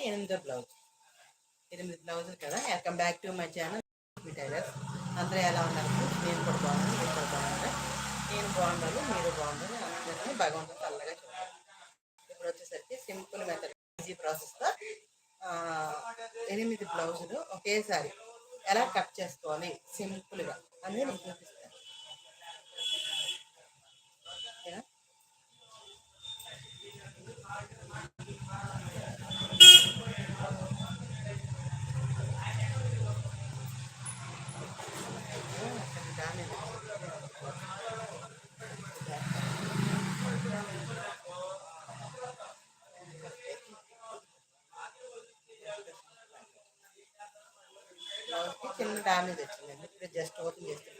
ఇది ఎనిమిదో బ్లౌజ్. ఎనిమిది బ్లౌజులు కదా. Welcome back to my channel me tailors అందరూ ఎలా ఉన్నారు? నేను కూడా బాగున్నాను మీరు కూడా బాగున్నారు? నేను బాగున్నాను మీరు బాగున్నారు అందరినీ భగవంతుడు చల్లగా చూడాలి. ఇప్పుడు వచ్చేసరికి సింపుల్ మెథడ్ ఈజీ ప్రాసెస్తో ఎనిమిది బ్లౌజులు ఒకేసారి ఎలా కట్ చేసుకోవాలి? సింపుల్గా అనేది నేను చూపిస్తాను ఓకేనా బ్లౌజ్కి చిన్న డామేజ్ వచ్చిందండి. ఇప్పుడు జస్ట్ ఓపెన్ చేస్తే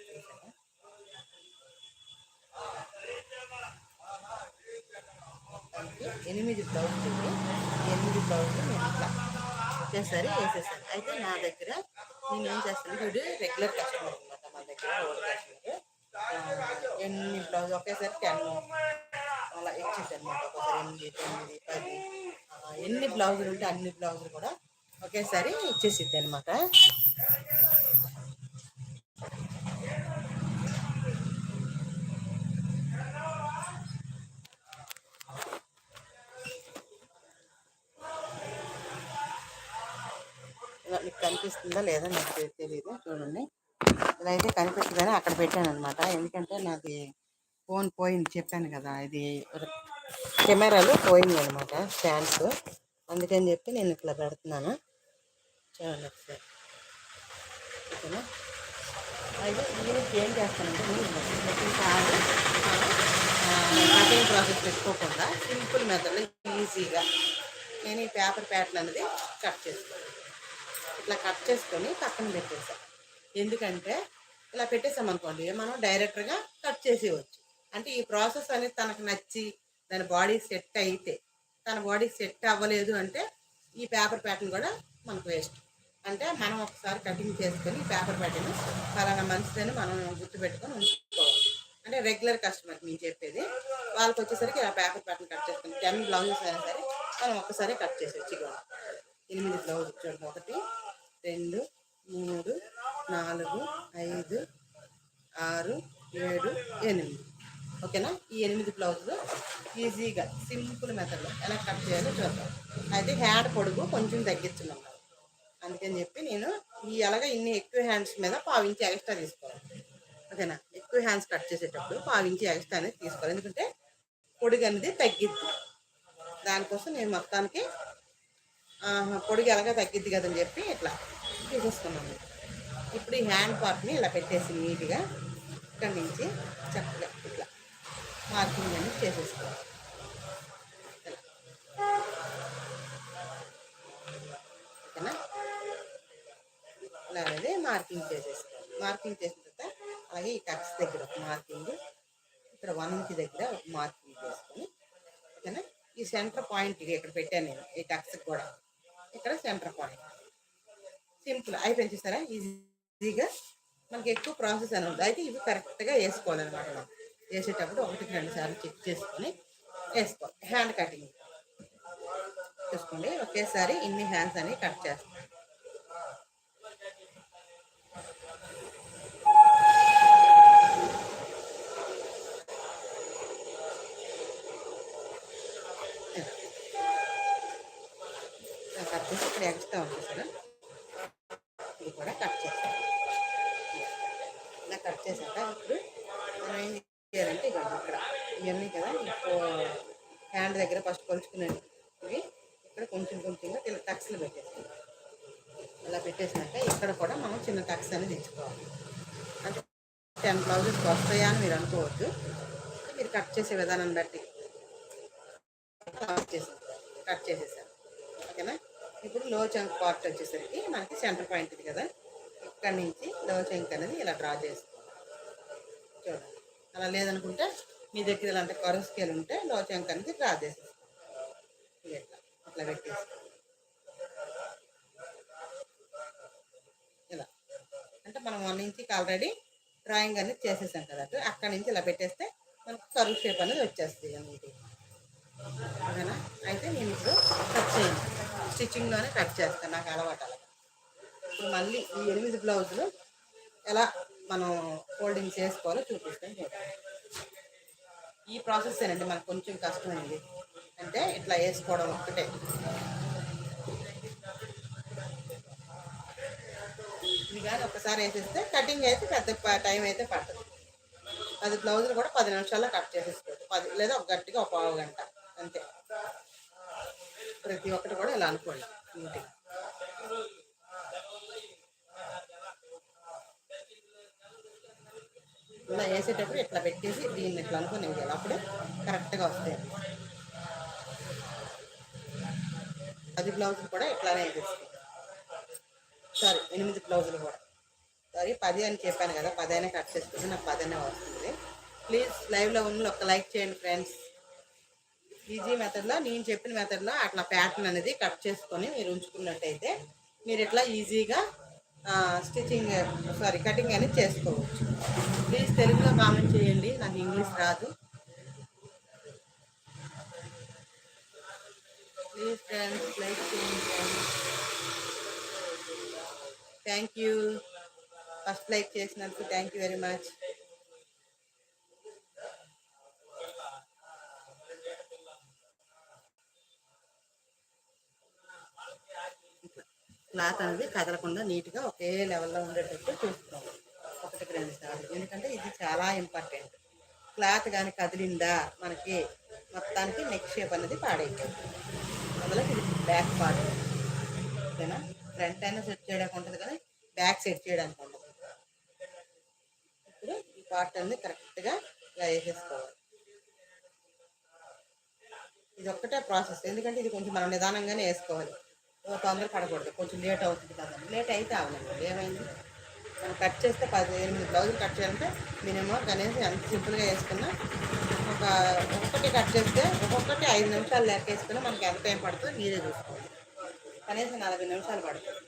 ఎనిమిది బ్లౌజ్ ఎనిమిది బ్లౌజ్ నేను ఇట్లా ఒకేసారి వేసేసాను. అయితే నా దగ్గర నేను ఏం చేస్తాను వీడు రెగ్యులర్ కస్టమర్ అనమాట మన దగ్గర ఓల్డ్ కస్టమర్ ఎన్ని బ్లౌజ్ ఒకేసారి టెన్ అలా ఇచ్చింది అనమాట ఒకసారి ఎనిమిది తొమ్మిది పది ఎన్ని బ్లౌజులు ఉంటే అన్ని బ్లౌజులు కూడా ఒకేసారి ఇచ్చేసిద్ది అనమాట ఇలా మీకు కనిపిస్తుందా లేదా నాకు తెలియదు చూడండి. ఇలా అయితే కనిపిస్తుందని అక్కడ పెట్టాను అనమాట ఎందుకంటే నాది ఫోన్ పోయింది చెప్పాను కదా ఇది కెమెరాలు పోయింది అనమాట స్టాండ్స్. అందుకని చెప్పి నేను ఇట్లా పెడుతున్నాను. చూడండి ఒకసారి. ఓకేనా? అయితే దీనికి ఏం చేస్తానంటే నేను కటింగ్ ప్రాసెస్ పెట్టుకోకుండా సింపుల్ మెథడ్లో ఈజీగా నేను ఈ పేపర్ ప్యాటర్న్ అనేది కట్ చేసుకోవాలి. ఇట్లా కట్ చేసుకొని పక్కన పెట్టేసాం. ఎందుకంటే ఇలా పెట్టేసాం అనుకోండి మనం డైరెక్ట్గా కట్ చేసేయవచ్చు అంటే ఈ ప్రాసెస్ అనేది తనకు నచ్చి దాని బాడీ సెట్ అయితే తన బాడీ సెట్ అవ్వలేదు అంటే ఈ పేపర్ ప్యాటర్న్ కూడా మనకు వేస్ట్ అంటే మనం ఒకసారి కటింగ్ చేసుకొని ఈ పేపర్ ప్యాటర్న్ ఫలానా మంచిదని మనం గుర్తుపెట్టుకొని ఉంచుకోవాలి. అంటే రెగ్యులర్ కస్టమర్ నేను చెప్పేది వాళ్ళకి వచ్చేసరికి ఇలా పేపర్ ప్యాటర్న్ కట్ చేసుకుని టెన్ బ్లౌజెస్ అయినా సరే మనం ఒక్కసారి కట్ చేసేసి ఎనిమిది బ్లౌజ్ చూడండి ఒకటి రెండు మూడు నాలుగు ఐదు ఆరు ఏడు ఎనిమిది. ఓకేనా? ఈ ఎనిమిది బ్లౌజులు ఈజీగా సింపుల్ మెథడ్లో ఎలా కట్ చేయాలో చూద్దాం. అయితే హ్యాండ్ పొడుగు కొంచెం తగ్గించున్నాం అందుకని చెప్పి నేను ఈ అలాగా ఇన్ని ఎక్కువ హ్యాండ్స్ మీద పావించి ఎక్స్ట్రా తీసుకోవాలి. ఓకేనా? ఎక్కువ హ్యాండ్స్ కట్ చేసేటప్పుడు పావించి ఎక్స్ట్రా అనేది తీసుకోవాలి. ఎందుకంటే పొడుగు అనేది తగ్గిద్ది. దానికోసం నేను మొత్తానికి పొడిగి ఎలాగ తగ్గిద్ది కదని చెప్పి ఇట్లా తీసేసుకున్నాను ఇప్పుడు ఈ హ్యాండ్ పార్ట్ని ఇలా పెట్టేసి నీట్గా ఇక్కడి నుంచి చక్కగా ఇట్లా మార్కింగ్ అనేది చేసేసుకోవాలి. ఇలా. ఓకేనా? ఇలా అనేది మార్కింగ్ చేసేసుకోవాలి. మార్కింగ్ చేసిన తర్వాత అలాగే ఈ టక్స్ దగ్గర ఒక మార్కింగ్ ఇక్కడ వన్ ఇంచ్ దగ్గర ఒక మార్కింగ్ చేసుకొని ఓకేనా? ఈ సెంటర్ పాయింట్ ఇది ఇక్కడ పెట్టాను నేను ఈ టక్స్కి కూడా. ఇక్కడ సెంటర్ పాయింట్ సింపుల్ అయిపోయింది చూసారా ఈజీగా మనకి ఎక్కువ ప్రాసెస్ అని ఉంది అయితే ఇవి కరెక్ట్గా వేసుకోవాలన్నమాట మనం. వేసేటప్పుడు ఒకటికి రెండు సార్లు చెక్ చేసుకొని వేసుకోవాలి. హ్యాండ్ కటింగ్ చూసుకోండి. ఒకేసారి ఇన్ని హ్యాండ్స్ అని కట్ చేస్తాం. ఇలా కట్ చేసి ఇక్కడ ఎక్స్ట్రా ఉంది కదా. ఇది కూడా కట్ చేస్తాను. ఇలా కట్ చేశాక ఇప్పుడు మనం ఏం చేయాలంటే ఇక ఇక్కడ ఇవన్నీ కదా హ్యాండ్ దగ్గర ఫస్ట్ కొలుచుకున్నాను ఇవి ఇక్కడ కొంచెం కొంచెంగా ఇలా టక్స్లు పెట్టేస్తాం. అలా పెట్టేసినాక ఇక్కడ కూడా మనం చిన్న టక్స్ అనేది తెచ్చుకోవాలి. అంటే టెన్ బ్లౌజెస్ వస్తాయా అని మీరు అనుకోవద్దు. మీరు కట్ చేసే విధానం బట్టి కట్ చేసేసారు కట్ చేసేసాను. ఓకేనా? ఇప్పుడు లో చంక్ పార్ట్ వచ్చేసరికి మనకి సెంటర్ పాయింట్ ఇది కదా. ఇక్కడ నుంచి లో చంక్ అనేది ఇలా డ్రా చేసుకోవాలి. చూడండి. అలా లేదనుకుంటే మీ దగ్గర ఇలాంటి కరువు స్కేల్ ఉంటే లో చంక్ అనేది డ్రా చేసేస్తాం ఇట్లా అట్లా పెట్టేసి ఇలా. అంటే మనం వన్ ఇంచ్కి ఆల్రెడీ డ్రాయింగ్ అనేది చేసేసాం కదా. అటు అక్కడి నుంచి ఇలా పెట్టేస్తే మనకు కరువు షేప్ అనేది వచ్చేస్తుంది నీట్గా అయితే నేను ఇప్పుడు కట్ చేయండి. స్టిచ్చింగ్లోనే కట్ చేస్తాను నాకు అలవాటు అలా. ఇప్పుడు మళ్ళీ ఈ ఎనిమిది బ్లౌజులు ఎలా మనం ఫోల్డింగ్ చేసుకోవాలో చూపిస్తాను చూడండి. ఈ ప్రాసెస్ ఏనండి మనకు కొంచెం కష్టమైంది. అంటే ఇట్లా వేసుకోవడం ఒక్కటే. ఇది కానీ ఒకసారి వేసేస్తే కటింగ్ అయితే పెద్ద టైం అయితే పడుతుంది పది బ్లౌజులు కూడా పది నిమిషాల్లో కట్ చేసేసుకోవచ్చు. పది లేదా ఒక గట్టిగా ఒక పావు గంట అంతే. ప్రతి ఒక్కటి కూడా ఇలా అనుకోండి. నీట్గా ఇలా వేసేటప్పుడు ఇట్లా పెట్టేసి దీన్ని ఇట్లా అనుకుని వేయాలి అప్పుడు కరెక్ట్గా వస్తాయి పది బ్లౌజులు కూడా ఇట్లానే వేసేస్తాయి సారీ ఎనిమిది బ్లౌజులు కూడా. సారీ పది అని చెప్పాను కదా పది అయినా కట్ చేసుకుంటే నాకు పది అనే వస్తుంది. ప్లీజ్ లైవ్లో ఉన్న ఒక లైక్ చేయండి ఫ్రెండ్స్. ఈజీ మెథడ్లో నేను చెప్పిన మెథడ్లో అట్లా ప్యాటర్న్ అనేది కట్ చేసుకొని మీరు ఉంచుకున్నట్టయితే మీరు ఇట్లా ఈజీగా స్టిచ్చింగ్ సారీ కటింగ్ అనేది చేసుకోవచ్చు. ప్లీజ్ తెలుగులో కామెంట్ చేయండి నాకు ఇంగ్లీష్ రాదు. ప్లీజ్ ఫ్రెండ్స్ లైక్ చేయండి. Thank you. ఫస్ట్ లైక్ చేసినందుకు thank you very much. Cloth అనేది కదలకుండా నీట్గా ఒకే లెవెల్లో ఉండేటట్టు చూసుకోవాలి. ఒకటికి రెండు సార్లు. ఎందుకంటే ఇది చాలా ఇంపార్టెంట్. క్లాత్ కానీ కదిలిందా మనకి మొత్తానికి నెక్ షేప్ అనేది పాడైపోతుంది అందులో ఇది బ్యాక్ పార్ట్ ఓకేనా? ఫ్రంట్ అయినా సెట్ చేయడానికి ఉంటుంది కానీ బ్యాక్ సెట్ చేయడానికి ఉండదు. ఇప్పుడు ఈ పార్ట్ అనేది కరెక్ట్గా ఇలా వేసేసుకోవాలి ఇది ఒక్కటే ప్రాసెస్. ఎందుకంటే ఇది కొంచెం మనం నిదానంగానే వేసుకోవాలి. తొందర పడకూడదు. కొంచెం లేట్ అవుతుంది కదా. లేట్ అయితే అవనండి ఏమైంది? మనం కట్ చేస్తే పది ఎనిమిది బ్లౌజులు కట్ చేయాలంటే మినిమం కనీసం ఎంత సింపుల్గా వేసుకున్నా ఒక ఒక్కొక్కటి కట్ చేస్తే ఒక్కొక్కటి ఐదు నిమిషాలు లెక్క వేసుకున్నా మనకి ఎంత టైం పడుతుందో మీరే చూసుకోవాలి. కనీసం నలభై నిమిషాలు పడుతుంది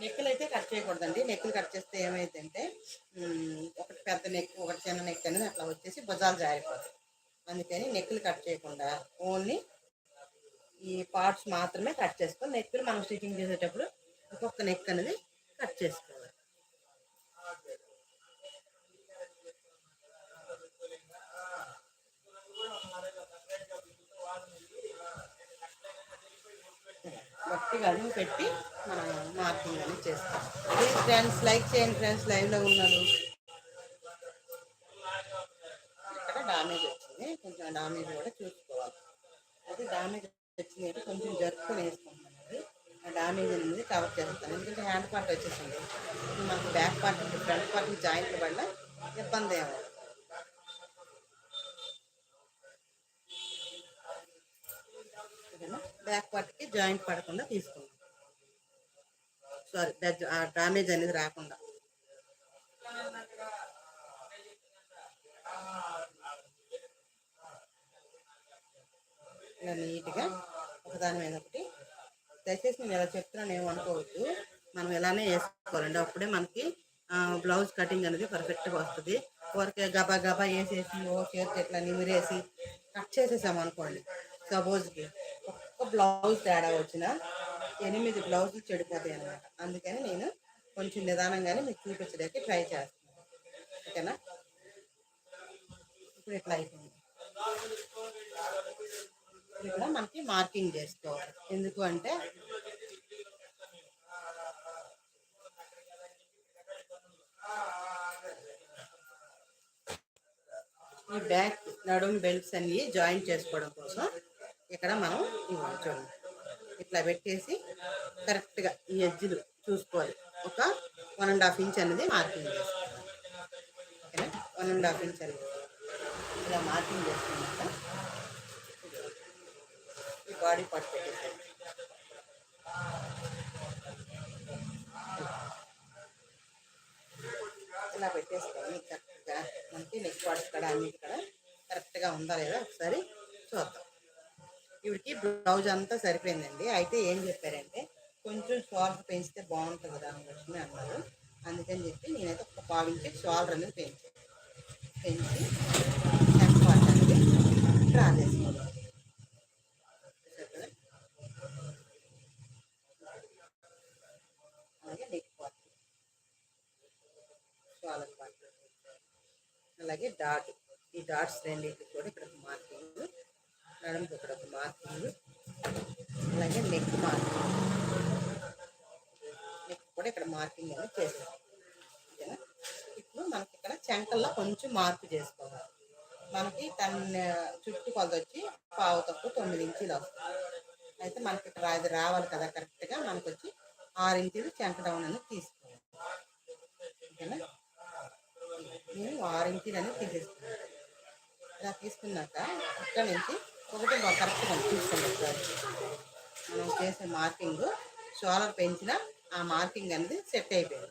నెక్కులు అయితే కట్ చేయకూడదండి. నెక్కులు కట్ చేస్తే ఏమైందంటే ఒకటి పెద్ద నెక్ ఒకటి చిన్న నెక్ అనేది అట్లా వచ్చేసి భుజాలు జారిపోతాయి. అందుకని నెక్కులు కట్ చేయకుండా ఓన్లీ ఈ పార్ట్స్ మాత్రమే కట్ చేసుకోవాలి నెక్కులు మనం స్టిచ్చింగ్ చేసేటప్పుడు ఒక్కొక్క నెక్ అనేది కట్ చేసుకోవాలి. గట్టిగా అడుగు పెట్టి మనం మార్కింగ్ అనేది చేస్తాం. ప్లీజ్ ఫ్రెండ్స్ లైక్ చేయండి ఫ్రెండ్స్ లైవ్లో ఉన్నారు ఇక్కడ డామేజ్ వచ్చింది. కొంచెం డామేజ్ కూడా చూసుకోవాలి. అది డామేజ్ వచ్చింది అంటే కొంచెం జరుపుకొని వేసుకుంటాం అది ఆ డామేజ్ అనేది కవర్ చేస్తాను ఎందుకంటే హ్యాండ్ పార్ట్ వచ్చేసింది. ఇది మనకు back part front part joint వల్ల ఇబ్బంది ఏమో బ్యాక్ పార్ట్కి జాయింట్ పడకుండా తీసుకుందాం సారీ డామేజ్ అనేది రాకుండా. ఇలా నీట్గా ఒకదాని మీద ఒకటి. దయచేసి నేను ఎలా చెప్తున్నాను ఏమనుకోవద్దు మనం ఇలానే వేసుకోవాలండి. అప్పుడే మనకి బ్లౌజ్ కటింగ్ అనేది పర్ఫెక్ట్గా వస్తుంది. ఊరికే గబా గబా వేసేసి ఓ చేతి ఇట్లా నిమిరేసి కట్ చేసేసాం అనుకోండి సపోజ్కి బ్లౌజ్ తేడా వచ్చిన ఎనిమిది బ్లౌజులు చెడిపోతాయి అన్నమాట. అందుకని నేను కొంచెం నిదానంగానే మీకు చూపించడానికి ట్రై చేస్తున్నాను. ఓకేనా? ఇప్పుడు ఇట్లా అయిపోయింది. ఇక్కడ మనకి మార్కింగ్ చేసుకోవాలి. ఎందుకు అంటే ఈ బ్యాక్ నడుము బెల్ట్స్ అన్ని జాయిన్ చేసుకోవడం కోసం ఇక్కడ మనం ఇవ్వాలి చూడండి. ఇట్లా పెట్టేసి కరెక్ట్గా ఈ ఎజ్జులు చూసుకోవాలి. ఒక వన్ అండ్ హాఫ్ ఇంచ్ అనేది మార్కింగ్ చేసుకోవాలి. ఓకేనా? వన్ అండ్ హాఫ్ ఇంచ్ అనేది ఇలా మార్కింగ్ చేసుకున్నాక ఈ బాడీ పార్ట్ పెట్టేసాను ఇలా పెట్టేసుకొని కరెక్ట్గా మనకి నెక్ పార్ట్స్ కూడా అన్ని కూడా కరెక్ట్గా ఉందా లేదా ఒకసారి చూద్దాం. ఇవిడికి బ్లౌజ్ అంతా సరిపోయిందండి. అయితే ఏం చెప్పారంటే కొంచెం షాల్ట్ పెంచితే బాగుంటుంది కదా లక్ష్మి అన్నారు. అందుకని చెప్పి నేనైతే ఒక పావించి షాల్డర్ అనేది పెంచాను పెంచి నెక్ అనేది డ్రా అలాగే నెక్ పార్ట్ షాలర్ పార్ట్ అలాగే డాట్. ఈ డాట్స్ రెండింటికి కూడా ఇక్కడ మార్కింగ్. నడుము ఇక్కడ ఒక మార్కింగ్ అలాగే నెక్ మార్క్ నెక్ కూడా ఇక్కడ మార్కింగ్ అనేది చేసాం ఓకేనా? ఇప్పుడు మనకి ఇక్కడ చెంకల్లో కొంచెం మార్పు చేసుకోవాలి. మనకి తన చుట్టూ కొలత వచ్చి పావు తక్కువ తొమ్మిది ఇంచీలు వస్తుంది. అయితే మనకి ఇక్కడ అది రావాలి కదా కరెక్ట్గా మనకు వచ్చి ఆరు ఇంచీలు చెంక డౌన్ అనేది తీసుకోవాలి. ఓకేనా? నేను ఆరు ఇంచీలు అనేది తీసేసుకున్నాను. ఇలా తీసుకున్నాక ఇక్కడ నుంచి ఒకటి కరెక్ట్ కనిపిస్తుంది ఒకసారి. మనం చేసే మార్కింగ్ షోలర్ పెంచిన ఆ మార్కింగ్ అనేది సెట్ అయిపోయింది.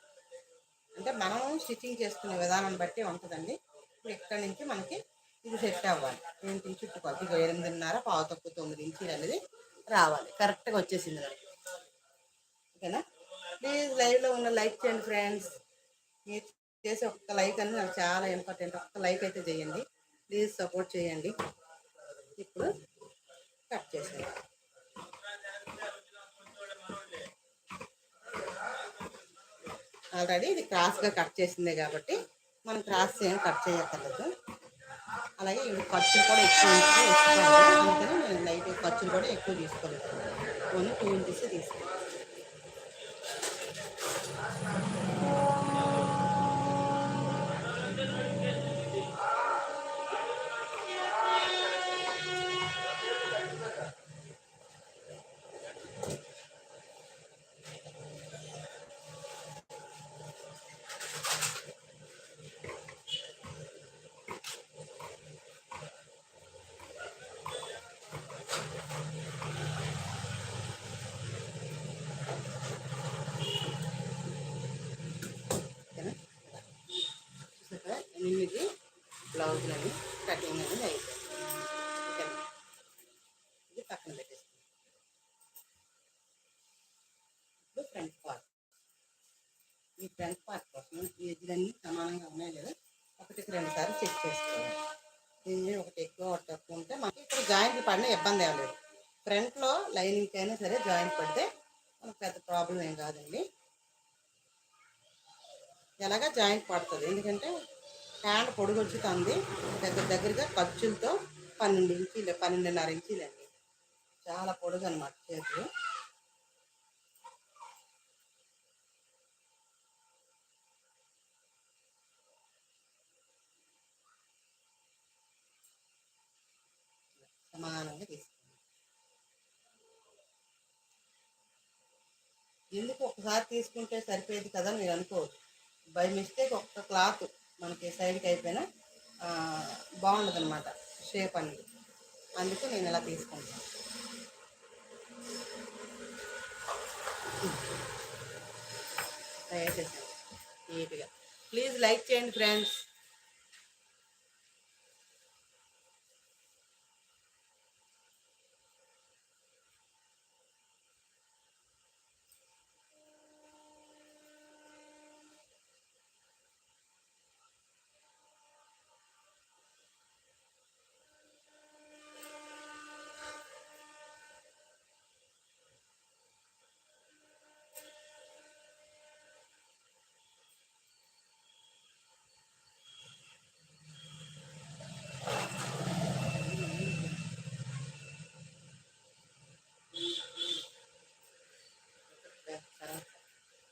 అంటే మనం స్టిచ్చింగ్ చేసుకునే విధానం బట్టి ఉంటుందండి. ఇప్పుడు ఇక్కడ నుంచి మనకి ఇది సెట్ అవ్వాలి. ఏంటి చుట్టుపక్కల ఇక ఎనిమిదిన్నర పావు తక్కువ తొమ్మిది ఇంచీలు అనేది రావాలి. కరెక్ట్గా వచ్చేసింది మనకి ఓకేనా? ప్లీజ్ లైవ్లో ఉన్న లైక్ చేయండి ఫ్రెండ్స్. మీరు చేసే ఒక్క లైక్ అనేది నాకు చాలా ఇంపార్టెంట్. ఒక్క లైక్ అయితే చేయండి. ప్లీజ్ సపోర్ట్ చేయండి. ఇప్పుడు కట్ చేసేయండి ఆల్రెడీ ఇది క్రాస్గా కట్ చేసిందే కాబట్టి మనం క్రాస్ ఏం కట్ చేయక్కర్లేదు. అలాగే ఇవి ఖర్చులు కూడా ఎక్కువ వేసుకోవాలి. అందుకని నేను లైట్ ఖర్చులు కూడా ఎక్కువ తీసుకోలేదు. ఓన్లీ టూ ఇంచెస్ తీసుకోవాలి ఓకేనా చూసారా ఎనిమిది బ్లౌజులని కటింగ్ అనేది అయిపోయింది ఓకేనా ఇది పక్కన పెట్టేస్తాం ఇప్పుడు ఫ్రంట్ పార్ట్ ఈ ఫ్రంట్ పార్ట్ కోసం ఈ ఎడ్జ్లన్నీ సమానంగా ఉన్నాయి లేదా ఒకటికి రెండు సార్లు చెక్ చేసుకోవాలి దీన్ని ఒకటి ఎక్కువ ఒకటి తక్కువ ఉంటే మనకి ఇప్పుడు జాయింట్ పడిన ఇబ్బంది ఏం లేదు. ఫ్రంట్లో లైనింగ్కి అయినా సరే జాయింట్ పడితే మనకు పెద్ద ప్రాబ్లం ఏం కాదండి. ఎలాగా జాయింట్ పడుతుంది? ఎందుకంటే హ్యాండ్ పొడుగొచ్చుతుంది. దగ్గర దగ్గరగా ఖర్చులతో పన్నెండు ఇంచీలు పన్నెండున్నర ఇంచీలు అండి చాలా పొడుగు అనమాట చేతులు. సమానంగా తీసుకుంటాం ఎందుకు ఒకసారి తీసుకుంటే సరిపోయేది కదా మీరు అనుకోవచ్చు బై మిస్టేక్ ఒక్క క్లాత్ మనకి సైడ్కి అయిపోయినా బాగుండదు అనమాట షేప్ అనేది. అందుకు నేను ఇలా తీసుకుంటాను. తయారు చేశాను. నీట్గా. ప్లీజ్ లైక్ చేయండి ఫ్రెండ్స్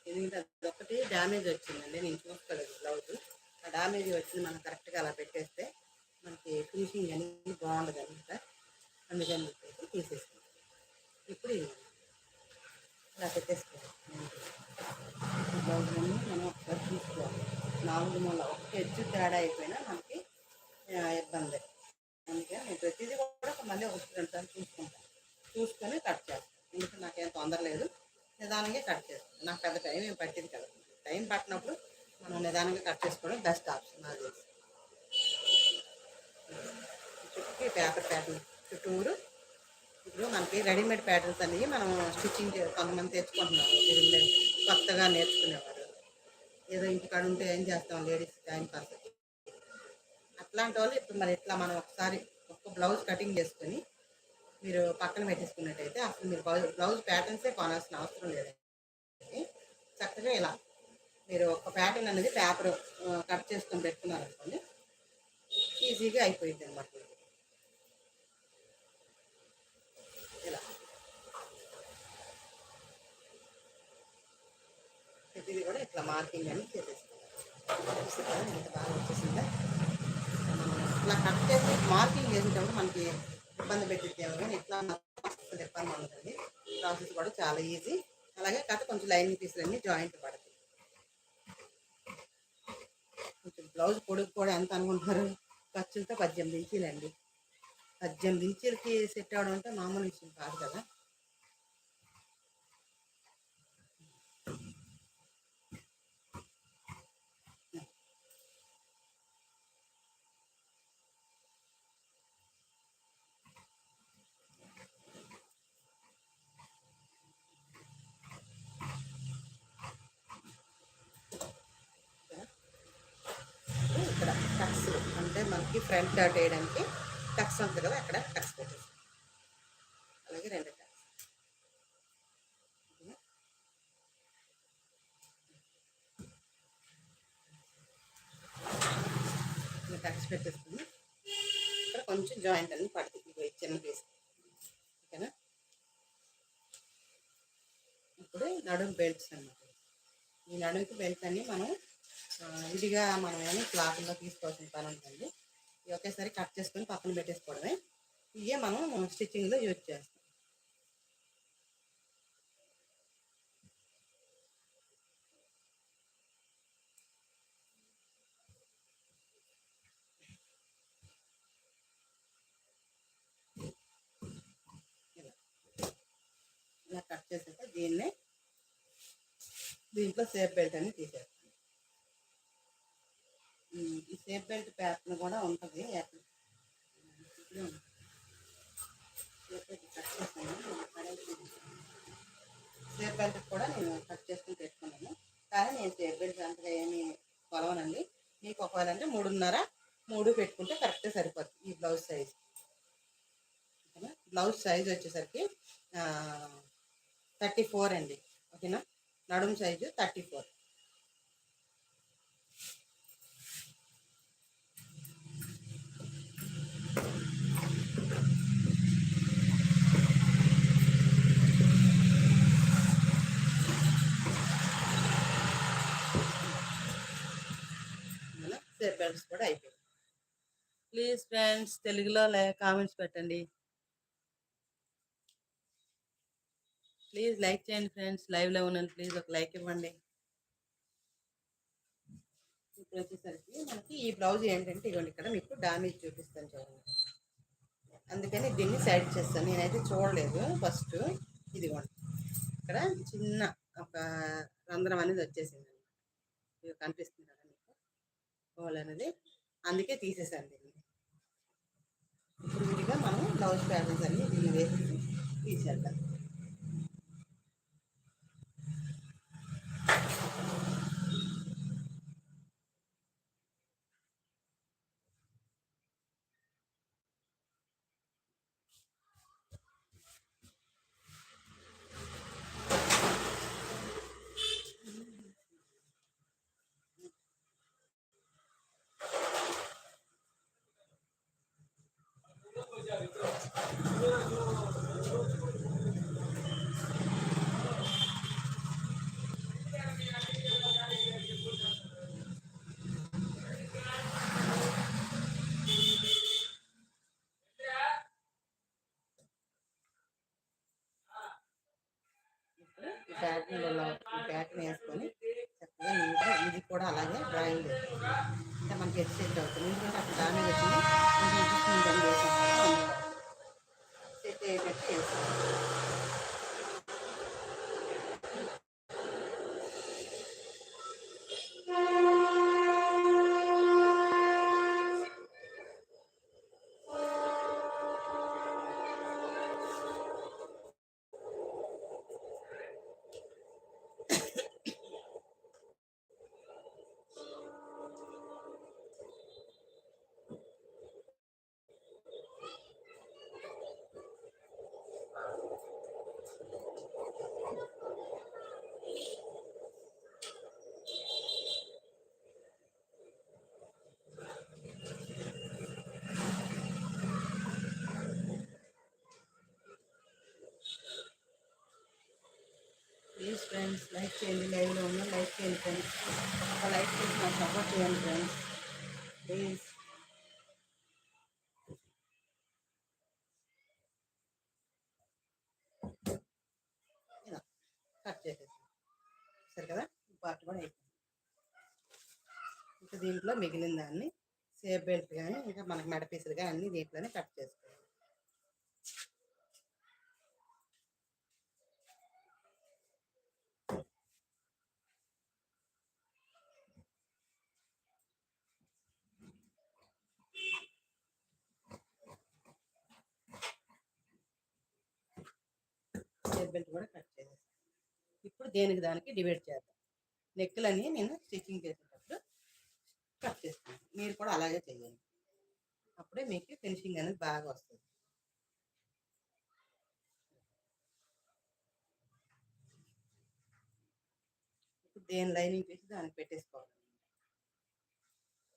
ఎందుకంటే అదొకటి డ్యామేజ్ వచ్చిందండి. నేను చూసుకోలేదు బ్లౌజ్ ఆ డ్యామేజ్ వచ్చింది మనం కరెక్ట్గా అలా పెట్టేస్తే మనకి ఫినిషింగ్ అనేది బాగుండదు అనమాట అందుకని చెప్పేసి తీసేసుకుంటాం ఇప్పుడు అలా ఇలా పెట్టేసుకోవాలి. బ్లౌజ్లన్నీ మనం ఒకసారి తీసుకోవాలి నాలుగు మూల ఒక ఎడ్జు తేడా అయిపోయినా మనకి ఇబ్బంది. అందుకే నేను ప్రతిదీ కూడా ఒక మళ్ళీ ఒక రెండు సార్లు చూసుకుంటాను. చూసుకొని కట్ చేస్తాను. ఎందుకంటే నాకేం తొందర లేదు. నిదానంగా కట్ చేస్తాను. నాకు పెద్ద టైం ఏం పట్టింది కదా. టైం పట్టినప్పుడు మనం నిదానంగా కట్ చేసుకోవడం బెస్ట్ ఆప్షన్ అది చుట్టూ పేపర్ ప్యాటర్న్ చుట్టూరు. ఇప్పుడు మనకి రెడీమేడ్ ప్యాటర్న్స్ అనేవి మనం స్టిచ్చింగ్ కొంతమంది తెచ్చుకుంటున్నారు. కొత్తగా నేర్చుకునేవారు. ఏదో ఇంటికాడ ఉంటే ఏం చేస్తాం? Ladies time pass. అట్లాంటి వాళ్ళు ఇప్పుడు మరి ఇట్లా మనం ఒకసారి ఒక్క బ్లౌజ్ కటింగ్ చేసుకొని మీరు పక్కన పెట్టేసుకున్నట్టయితే అసలు మీరు బ్లౌజ్ బ్లౌజ్ ప్యాటర్న్సే కొనాల్సిన అవసరం లేదండి. చక్కగా ఇలా మీరు ఒక ప్యాటర్న్ అనేది పేపర్ కట్ చేసుకొని పెట్టుకున్నారు అనుకోండి ఈజీగా అయిపోయింది అనమాట ఇలా. ప్రతిదీ కూడా ఇట్లా మార్కింగ్ అని చేసేసుకోవాలి ఎంత బాగా వచ్చేసిందా? ఇట్లా కట్ చేసి మార్కింగ్ చేసేటప్పుడు మనకి ఇబ్బంది పెట్టిద్ది కానీ ఇట్లా చెప్పాను ఇబ్బంది ప్రాసెస్ కూడా చాలా ఈజీ అలాగే కథ కొంచెం లైన్ పీసులన్నీ జాయింట్ పడతాయి కొంచెం బ్లౌజ్ పొడుగు కూడా ఎంత అనుకుంటున్నారు? ఖర్చులతో పద్దెనిమిది ఇంచీలండి. పద్దెనిమిది ఇంచీలకి సెట్ అవడం అంటే మామూలు విషయం కాదు కదా ఇక్కడ టక్స్ అంటే స్టార్ట్ చేయడానికి వేయడానికి టక్స్ ఉంటుంది కదా అక్కడ టక్స్ పెట్టేసి. అలాగే రెండు టక్స్. టక్స్ పెట్టేసుకుని ఇక్కడ కొంచెం జాయింట్ అన్ని పడుతుంది. చిన్న పీస్ ఓకేనా? ఇప్పుడు నడుము బెల్ట్స్ అన్నమాట. ఈ నడుముకి బెల్ట్ అన్ని మనం ఆ, విడిగా మనం ఏమి క్లాత్లో తీసుకోవాల్సిన పని ఉంటుంది ఇవి ఒకేసారి కట్ చేసుకొని పక్కన పెట్టేసుకోవడమే. ఇవే మనం స్టిచ్చింగ్లో యూజ్ చేస్తాం. ఇలా ఇలా కట్ చేసాక దీన్నే దీంట్లో సేఫ్ బెల్ట్ అని తీసేస్తాం. సేఫ్ బెల్ట్ ప్యాటర్న్ కూడా ఉంటుంది. Safe belt cut safe belt కూడా నేను కట్ చేసుకుని పెట్టుకున్నాను. కానీ నేను సేఫ్ బెల్ట్ అంతగా ఏమి కొలవనండి. మీకు ఒకవేళ అంటే మూడున్నర మూడు పెట్టుకుంటే కరెక్ట్గా సరిపోతుంది ఈ బ్లౌజ్ సైజ్. ఓకేనా? బ్లౌజ్ సైజ్ వచ్చేసరికి థర్టీ ఫోర్ అండి. ఓకేనా? నడుము సైజు థర్టీ ఫోర్. బెల్ట్స్ కూడా అయిపోయాయి ప్లీజ్ ఫ్రెండ్స్ తెలుగులో కామెంట్స్ పెట్టండి. ప్లీజ్ లైక్ చేయండి ఫ్రెండ్స్ లైవ్లో ఉన్నాను ప్లీజ్ ఒక లైక్ ఇవ్వండి. ఇప్పుడు వచ్చేసరికి మనకి ఈ బ్లౌజ్ ఏంటంటే ఇవ్వండి ఇక్కడ మీకు డామేజ్ చూపిస్తాను చూడండి. అందుకని దీన్ని సైడ్ చేస్తాను. నేనైతే చూడలేదు. ఫస్ట్ ఇదిగోండి. ఇక్కడ చిన్న ఒక రంధ్రం అనేది వచ్చేసింది. ఇది కనిపిస్తుంది. పెట్టుకోవాలన్నది అందుకే తీసేసాను దీన్ని. ఇప్పుడు విడిగా మనం బ్లౌజ్ ప్యాటర్న్స్ అన్ని దీన్ని వేసి తీసేద్దాం. ప్లీజ్ ఫ్రెండ్స్ లైక్ చేయండి లైవ్లో ఉన్న లైక్ చేయండి ఫ్రెండ్స్. ఒక లైక్ చేసి నాకు సపోర్ట్ చేయండి ఫ్రెండ్స్. ప్లీజ్. కట్ చేసేసి. సరే కదా పార్ట్ కూడా అయిపోయింది. ఇంకా దీంట్లో మిగిలిన దాన్ని సేఫ్ బెల్ట్ కానీ ఇంకా మనకి మెడ పీసులు కానీ అన్నీ దీంట్లోనే కట్ చేసుకోవాలి సేఫ్ బెల్ట్ కూడా కట్ చేసేస్తాను ఇప్పుడు దేనికి దానికి డివైడ్ చేద్దాం. నెక్కులని నేను స్టిచ్చింగ్ చేసేటప్పుడు కట్ చేస్తాను. మీరు కూడా అలాగే చేయండి. అప్పుడే మీకు ఫినిషింగ్ అనేది బాగా వస్తుంది. ఇప్పుడు దేని లైనింగ్ తీసి దానికి పెట్టేసుకోవాలి.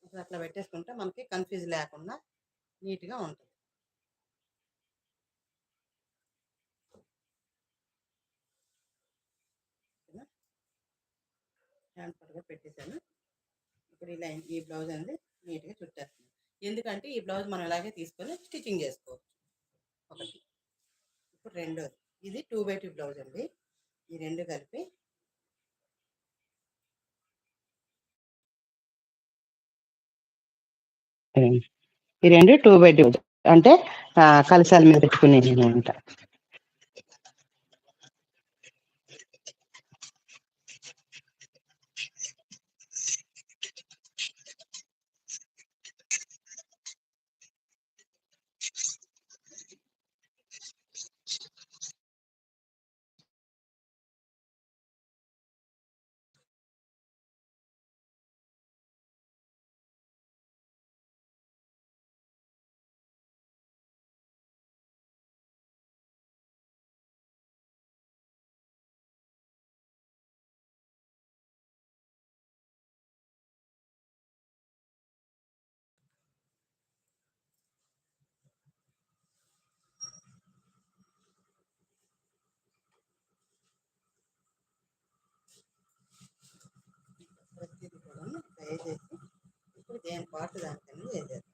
ఇప్పుడు అట్లా పెట్టేసుకుంటే మనకి కన్ఫ్యూజ్ లేకుండా నీట్గా ఉంటుంది. హ్యాండ్ కూడా పెట్టేశాను. ఇప్పుడు ఇలా ఈ బ్లౌజ్ అనేది నీట్గా చుట్టేస్తున్నాను. ఎందుకంటే ఈ బ్లౌజ్ మనం ఇలాగే తీసుకొని స్టిచ్చింగ్ చేసుకోవచ్చు. ఒకటి. ఇప్పుడు రెండోది. ఇది టూ బై టూ బ్లౌజ్ అండి. ఈ రెండు కలిపి ఈ రెండు టూ బై టూ అంటే ఆ, కలశాల మీద పెట్టుకునేది అనమాట ప్రతిదీ వేసేసి ఇప్పుడు దేని పాటు దానికన్నా వేసేస్తాం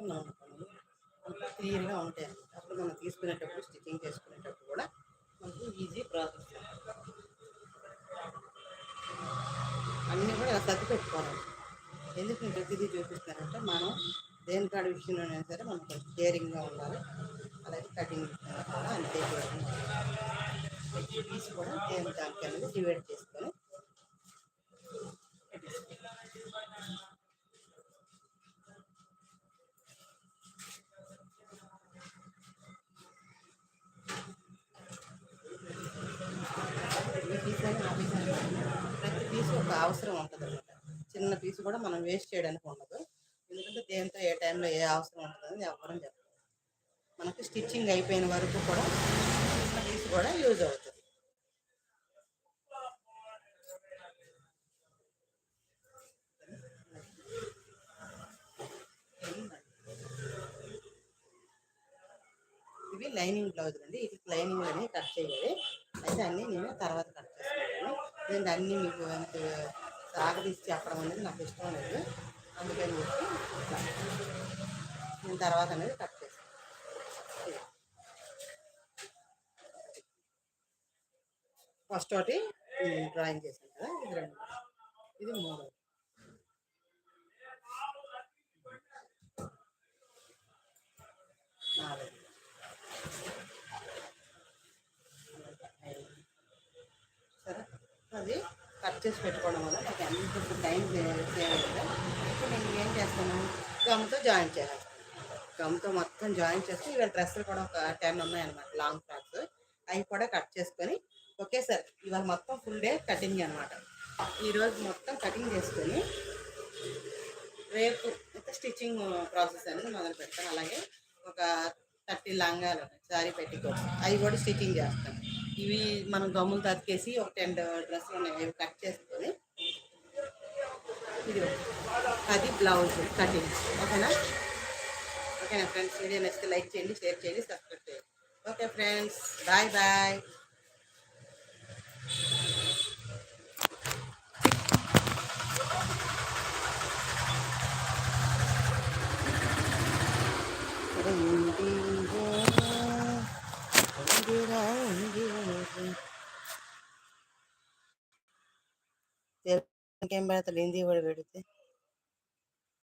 ఇట్లా అనుకోండి క్లియర్గా ఉంటాయి. అప్పుడు మనం తీసుకునేటప్పుడు స్టిచ్చింగ్ చేసుకునేటప్పుడు కూడా మనకు ఈజీ ప్రాసెస్. అన్నీ కూడా ఇలా సర్ది పెట్టుకోవాలి ఎందుకు నేను ప్రతిదీ చూపిస్తానంటే మనం దేని కాడ విషయంలోనైనా సరే మనం కొంచెం కేరింగ్గా ఉండాలి. అలాగే కటింగ్ విషయంలో కూడా అంతే. కేరింగ్గా పీస్ కూడా దేని దానికి అనేది డివైడ్ చేస్తాం పెట్టేసుకోవాలి. పీస్ ఒక అవసరం ఉంటుంది అనమాట చిన్న పీస్ కూడా మనం వేస్ట్ చేయడానికి ఉండదు. ఎందుకంటే దేంతో ఏ టైంలో ఏ అవసరం ఉంటుందని ఎవరం చెప్పదు మనకి స్టిచ్చింగ్ అయిపోయిన వరకు కూడా చిన్న పీస్ కూడా యూజ్ అవుతుంది. ఇవి లైనింగ్ బ్లౌజులు అండి. ఇది లైనింగ్ అనేది కట్ చేయాలి. అయితే అన్నీ నేను తర్వాత కట్ చేసుకుంటాను నేను అన్నీ మీకు అంత సాగదీసి చెప్పడం అనేది నాకు ఇష్టం లేదు. అందుకని చెప్పి నేను తర్వాత అనేది కట్ చేస్తాను ఫస్ట్ ఒకటి డ్రాయింగ్ చేశాను కదా ఇది రెండు. ఇది మూడు. నాలుగు. సరే? అది కట్ చేసి పెట్టుకోవడం వల్ల నాకు ఎంత టైం సేవ్ అయిందా ఇప్పుడు నేను ఏం చేస్తాను? గమ్తో జాయిన్ చేయాలి. గమ్తో మొత్తం జాయిన్ చేస్తే ఇవాళ డ్రెస్సులు కూడా ఒక టెన్ ఉన్నాయన్నమాట లాంగ్ ఫ్రాక్స్ అవి కూడా కట్ చేసుకొని ఒకేసారి ఇవాళ మొత్తం ఫుల్ డే కటింగ్ అనమాట ఈరోజు మొత్తం కటింగ్ చేసుకొని రేపు అయితే స్టిచ్చింగ్ ప్రాసెస్ అనేది మొదలు పెడతాను. అలాగే ఒక థర్టీ లంగాలు సారీ పెట్టుకోవచ్చు అవి కూడా స్టిచ్చింగ్ చేస్తాను. ఇవి మనం గమ్ములు తతికేసి ఒక టెన్ డ్రెస్సులు ఉన్నాయి కట్ చేసుకొని ఇది అది బ్లౌజ్ కటింగ్. ఓకేనా? ఓకేనా ఫ్రెండ్స్ వీడియో నచ్చితే లైక్ చేయండి షేర్ చేయండి సబ్స్క్రైబ్ చేయండి. Okay friends bye bye. ఇంకేం పెడతాడు హిందీ కూడా పెడితే